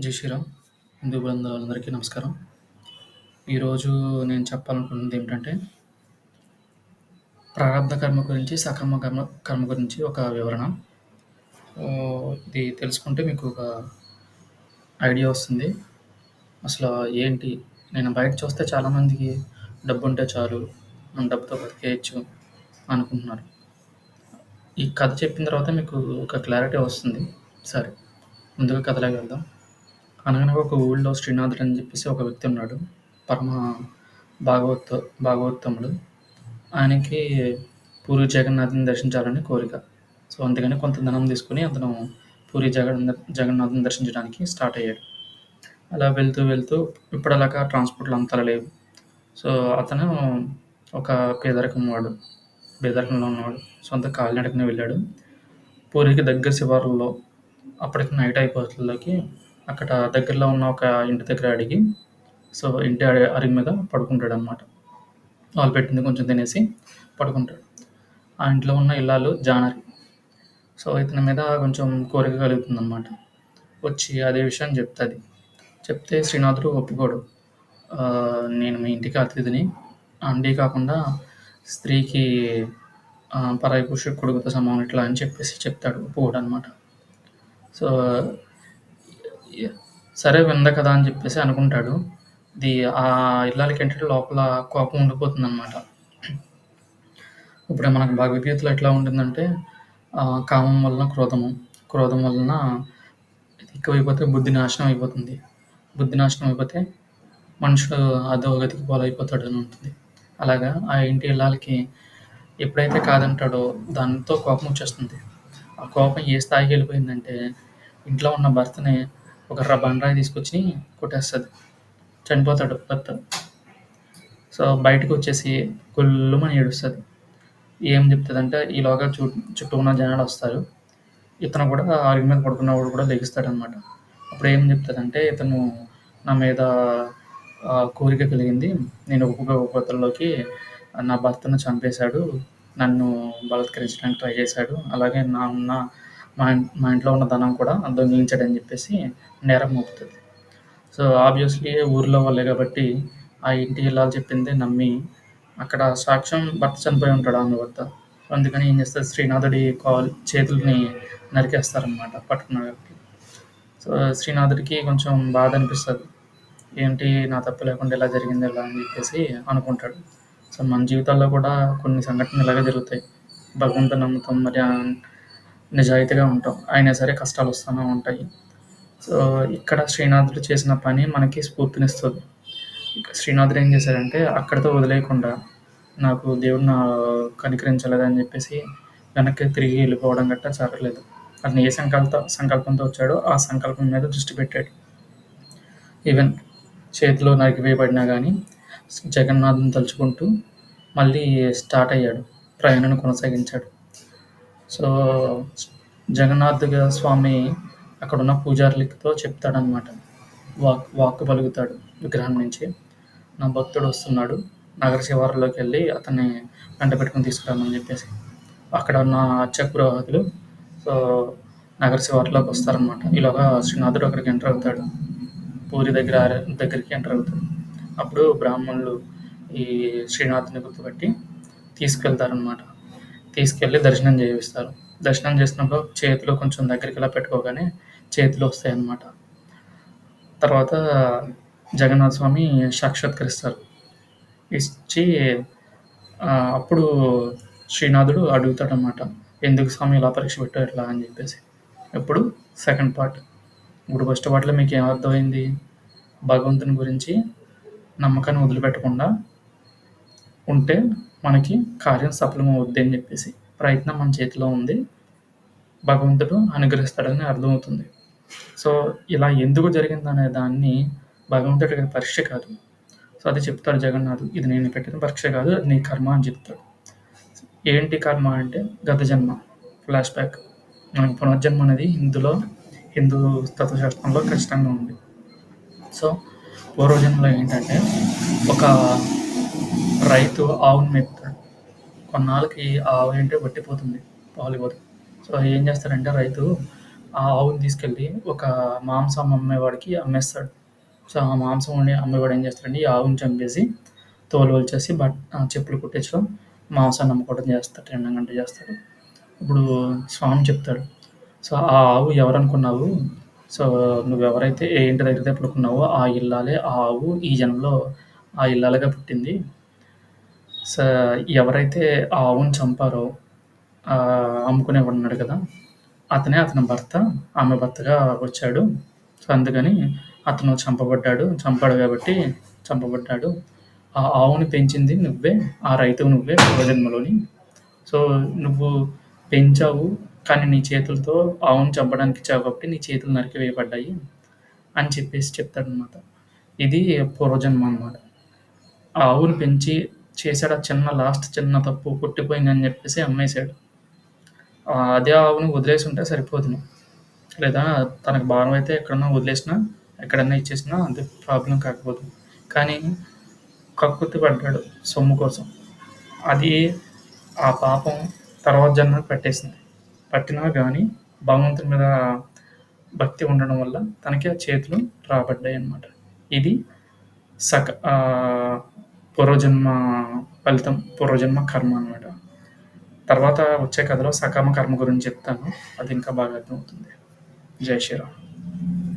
జై శ్రీరామ్. హిందూ బృందాలందరికీ నమస్కారం. ఈరోజు నేను చెప్పాలనుకున్నది ఏమిటంటే ప్రారంభ కర్మ గురించి సకర్మ కర్మ కర్మ గురించి ఒక వివరణ. ఇది తెలుసుకుంటే మీకు ఒక ఐడియా వస్తుంది. అసలు ఏంటి? నేను బయట చూస్తే చాలామందికి డబ్బు ఉంటే చాలు మనం డబ్బుతో బతికేయచ్చు అనుకుంటున్నారు. ఈ కథ చెప్పిన తర్వాత మీకు ఒక క్లారిటీ వస్తుంది. సరే ముందుగా కథలోకి వెళ్దాం. అనగనగా ఒక ఊళ్ళో శ్రీనాథుడు అని చెప్పేసి ఒక వ్యక్తి ఉన్నాడు. పరమ భాగవత భాగవతముడు ఆయనకి పూరి జగన్నాథుని దర్శించాలని కోరిక. సో అందుకని కొంత ధనం తీసుకుని అతను పూరి జగన్ జగన్నాథుని దర్శించడానికి స్టార్ట్ అయ్యాడు. అలా వెళ్తూ వెళ్తూ ఇప్పుడలాగా ట్రాన్స్పోర్ట్లు అంతలా లేవు. సో అతను ఒక పేదరికం వాడు పేదరికంలో ఉన్నవాడు. సొంత కాలినడకనే వెళ్ళాడు. పూరికి దగ్గర శివారుల్లో అప్పటికి నైట్ అయిపోతులకి అక్కడ దగ్గరలో ఉన్న ఒక ఇంటి దగ్గర అడిగి సో ఇంటి అరి- అరుగు మీద పడుకుంటాడు అనమాట వాళ్ళు పెట్టింది కొంచెం తినేసి పడుకుంటాడు. ఆ ఇంట్లో ఉన్న ఇల్లాలు జానరి. సో ఇతని మీద కొంచెం కోరిక కలుగుతుంది అనమాట వచ్చి అదే విషయం చెప్తుంది. చెప్తే శ్రీనాథుడు ఒప్పుకోడు. నేను మీ ఇంటికి అతిథిని. అండి కాకుండా స్త్రీకి పరాయి పురుషుడు కొడుకుతో సమానం ఇట్లా అని చెప్పేసి చెప్తాడు. ఒప్పుకోడు అనమాట సో సరే వింద కదా అని చెప్పేసి అనుకుంటాడు. ఇది ఆ ఇల్లాలకి ఏంటంటే లోపల కోపం ఉండిపోతుంది అనమాట ఇప్పుడు మనకు భగవద్గీతలో ఎట్లా ఉంటుందంటే ఆ, కామం వలన క్రోధము. క్రోధం వలన ఎక్కువైపోతే బుద్ధి నాశనం అయిపోతుంది. బుద్ధి నాశనం అయిపోతే మనుషుడు అధోగతికి పాలైపోతాడు అని ఉంటుంది. అలాగా ఆ ఇంటి ఇల్లాలకి ఎప్పుడైతే కాదంటాడో దానితో కోపం వచ్చేస్తుంది. ఆ కోపం ఏ స్థాయికి వెళ్ళిపోయిందంటే ఇంట్లో ఉన్న భర్తని ఒక ర- బండరాయి తీసుకొచ్చి కొట్టేస్తుంది. చనిపోతాడు భర్త. సో బయటకు వచ్చేసి గుల్లుమని ఏడుస్తుంది. ఏం చెప్తుందంటే ఈలోగా చూ చుట్టూ ఉన్న జనాలు వస్తారు. ఇతను కూడా ఆరుగు మీద పడుకున్నవాడు కూడా లెగిస్తాడు అనమాట అప్పుడు ఏం చెప్తుందంటే ఇతను నా మీద కోరిక కలిగింది. నేను ఉపయోగపతల్లోకి నా భర్తను చంపేశాడు. నన్ను బలత్కరించడానికి ట్రై చేశాడు. అలాగే నా ఉన్న మా మా ఇంట్లో ఉన్న ధనం కూడా దొంగిలించాడని చెప్పేసి నేరం మోపుతుంది. సో ఆబ్వియస్లీ ఊర్లో వాళ్ళే కాబట్టి ఆ ఇంటికి వెళ్ళాలి చెప్పింది నమ్మి అక్కడ సాక్ష్యం భర్త చనిపోయి ఉంటాడు ఆమె వద్ద. అందుకని ఏం చేస్తారు? శ్రీనాథుడి కాల్ చేతుల్ని నరికేస్తారనమాట పట్టుకున్న వ్యక్తి. సో శ్రీనాథుడికి కొంచెం బాధ అనిపిస్తుంది. ఏంటి నా తప్పు లేకుండా ఇలా జరిగింది ఇలా అని చెప్పేసి అనుకుంటాడు. సో మన జీవితాల్లో కూడా కొన్ని సంఘటనలు ఇలాగే జరుగుతాయి. భగవంతుని నమ్మకం మరి నిజాయితీగా ఉంటాం. అయినా సరే కష్టాలు వస్తూనే ఉంటాయి. సో ఇక్కడ శ్రీనాథుడు చేసిన పని మనకి స్ఫూర్తినిస్తుంది. శ్రీనాథుడు ఏం చేశారంటే అక్కడితో వదిలేయకుండా నాకు దేవుడు నా కనికరించలేదని చెప్పేసి వెనక్కి తిరిగి వెళ్ళిపోవడం గట్టా జరగలేదు. అతను ఏ సంకల్ప సంకల్పంతో వచ్చాడో ఆ సంకల్పం మీద దృష్టి పెట్టాడు. ఈవెన్ చేతిలో నరికివేయబడినా కానీ జగన్నాథ్ని తలుచుకుంటూ మళ్ళీ స్టార్ట్ అయ్యాడు. ప్రయాణాన్ని కొనసాగించాడు. సో జగన్నాథ్ స్వామి అక్కడ ఉన్న పూజారులతో చెప్తాడనమాట వాక్ వాక్కు పలుకుతాడు విగ్రహం నుంచి. నా భక్తుడు వస్తున్నాడు. నగర శివారులోకి వెళ్ళి అతన్ని వెంట పెట్టుకుని తీసుకురామని చెప్పేసి. అక్కడ ఉన్న అర్చక పురోహితులు సో నగర శివారులోకి వస్తారనమాట ఈలోగా శ్రీనాథుడు అక్కడికి ఎంటర్ అవుతాడు. పూరి దగ్గర దగ్గరికి ఎంటర్ అవుతాడు. అప్పుడు బ్రాహ్మణులు ఈ శ్రీనాథుని గుర్తుపట్టి తీసుకెళ్తారనమాట తీసుకెళ్ళి దర్శనం చేయిస్తారు. దర్శనం చేసినప్పుడు చేతిలో కొంచెం దగ్గరికి ఇలా పెట్టుకోగానే చేతులు వస్తాయి అన్నమాట తర్వాత జగన్నాథ స్వామి సాక్షాత్కరిస్తారు. ఇచ్చి అప్పుడు శ్రీనాథుడు అడుగుతాడనమాట ఎందుకు స్వామి ఇలా పరీక్ష పెట్టావు ఇట్లా? అని చెప్పేసి. ఇప్పుడు సెకండ్ పార్ట్ ఇప్పుడు ఫస్ట్ పార్ట్లో మీకు ఏమర్థమైంది? అర్థమైంది భగవంతుని గురించి నమ్మకాన్ని వదిలిపెట్టకుండా ఉంటే మనకి కార్యం సఫలమవుద్ది అని చెప్పేసి ప్రయత్నం మన చేతిలో ఉంది. భగవంతుడు అనుగ్రహిస్తాడని అర్థమవుతుంది. సో ఇలా ఎందుకు జరిగింది అనే దాన్ని భగవంతుడి పరీక్ష కాదు. సో అది చెప్తాడు జగన్నాథ్ ఇది నేను పెట్టిన పరీక్ష కాదు అది నీ కర్మ అని చెప్తాడు. ఏంటి కర్మ అంటే గత జన్మ ఫ్లాష్ బ్యాక్. మనకి పునర్జన్మ అనేది హిందులో హిందూ తత్వశాస్త్రంలో ఖచ్చితంగా ఉంది. సో పూర్వజన్మలో ఏంటంటే ఒక రైతు ఆవుని మేపుతాడు కొన్నాళ్ళకి ఆ ఆవు ఏంటో పట్టిపోతుంది పాలు ఇవ్వదు సో ఏం చేస్తారంటే రైతు ఆ ఆవుని తీసుకెళ్ళి ఒక మాంసం అమ్మేవాడికి అమ్మేస్తాడు. సో, ఆ మాంసం ఉండే అమ్మేవాడు ఏం చేస్తాడంటే, ఈ ఆవుని చంపేసి, తోలు వచ్చేసి బట్ చెప్పులు కుట్టించడం, మాంసాన్ని అమ్ముకోవడం చేస్తాడు. రెండంగంటే చేస్తాడు. ఇప్పుడు స్వామి చెప్తాడు. సో, ఆ ఆవు ఎవరనుకున్నావు? సో, నువ్వు ఎవరైతే ఏ ఇంటి దగ్గర పడుకున్నావో ఆ ఇల్లాలే ఆ ఆవు ఈ జన్మలో ఆ ఇల్లాలుగా పుట్టింది. సో, ఎవరైతే ఆ ఆవుని చంపారో ఆహ్, అమ్ముకునేవాడున్నాడు కదా! అతనే అతని భర్త. ఆమె భర్తగా వచ్చాడు. సో, అందుకని అతను చంపబడ్డాడు. చంపాడు కాబట్టి చంపబడ్డాడు. ఆ ఆవుని పెంచింది నువ్వే. ఆ రైతువు నువ్వే పూర్వజన్మలోని. సో, నువ్వు పెంచావు. కానీ నీ చేతులతో ఆవుని చంపడానికి ఇచ్చావు కాబట్టి నీ చేతులు నరికివేయబడ్డాయి అని చెప్పేసి చెప్తాడనమాట. ఇది పూర్వజన్మ అనమాట. ఆ ఆవుని పెంచి చేశాడు ఆ చిన్న లాస్ట్ చిన్న తప్పు పుట్టిపోయిందని చెప్పేసి అమ్మేశాడు ఆహ్, అదే వదిలేసి వదిలేసుంటే సరిపోదును. లేదా తనకు భారం అయితే ఎక్కడన్నా వదిలేసినా, ఎక్కడన్నా ఇచ్చేసినా అది ప్రాబ్లమ్ కాకపోదు. కానీ కక్కుర్తి పడ్డాడు సొమ్ము కోసం. అది ఆ పాపం తర్వాత జన్మకి పట్టేసింది. పట్టినా గానీ భగవంతుని మీద భక్తి ఉండడం వల్ల తనకి ఆ చేతులు రాబడ్డాయన్నమాట. ఇది సక పూర్వజన్మ ఫలితం. పూర్వజన్మ కర్మ అనమాట. తర్వాత వచ్చే కథలో సకామ కర్మ గురించి చెప్తాను. అది ఇంకా బాగా అర్థమవుతుంది. జై శ్రీరామ్.